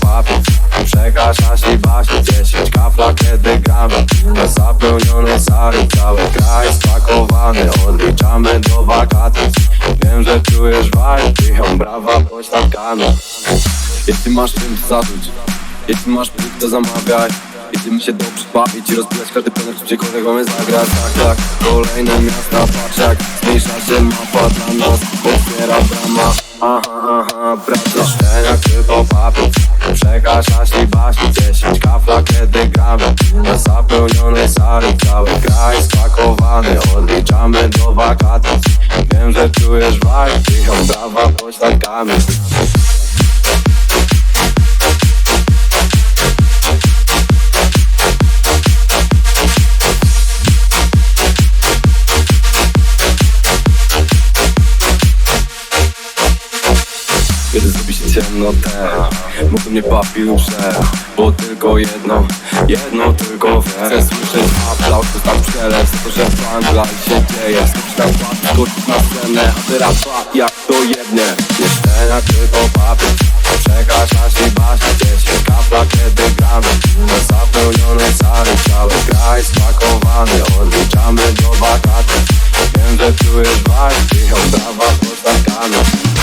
papier Przegaszasz i właśnie 10 kafla kiedy gramy. Na zapełniony sali cały kraj spakowany. Odliczamy do wakacji. Wiem, że czujesz vibe Pichą brawa pośladkami Jeśli masz czym zacząć. Jeśli masz plik to zamawiaj. Mi się dobrze bawić i rozbijać każdy planer Gdziekolwiek mamy zagrać. Tak, tak, kolejne miasta Patrz jak zmniejsza się mapa dla nas Otwiera brama. Aha, aha, praca Szczeniak tylko papier Przegaszasz i baśni 10 kafla kiedy gramy Na zapełnionej sali Cały kraj spakowany. Odliczamy do wakacji. Wiem, że czujesz vibe Pichą brawa pośladkami Kiedy zrobi się ciemno ten Mógł mnie bawił, że Bo tylko jedno, jedno tylko wiem Chcę słyszeć aplauz, to tam przelew To, że w się dzieje. Słyszy na pas, skoczyć na scenę A ty jak to jednie Jeszcze jak tylko bawię Czekasz aż nie ważne Gdzieś kapla, kiedy gramy Na zapełnione cary Cały kraj spakowany. Odliczamy do wakaty Wiem, że czujesz bajki Obrawa pod tarkami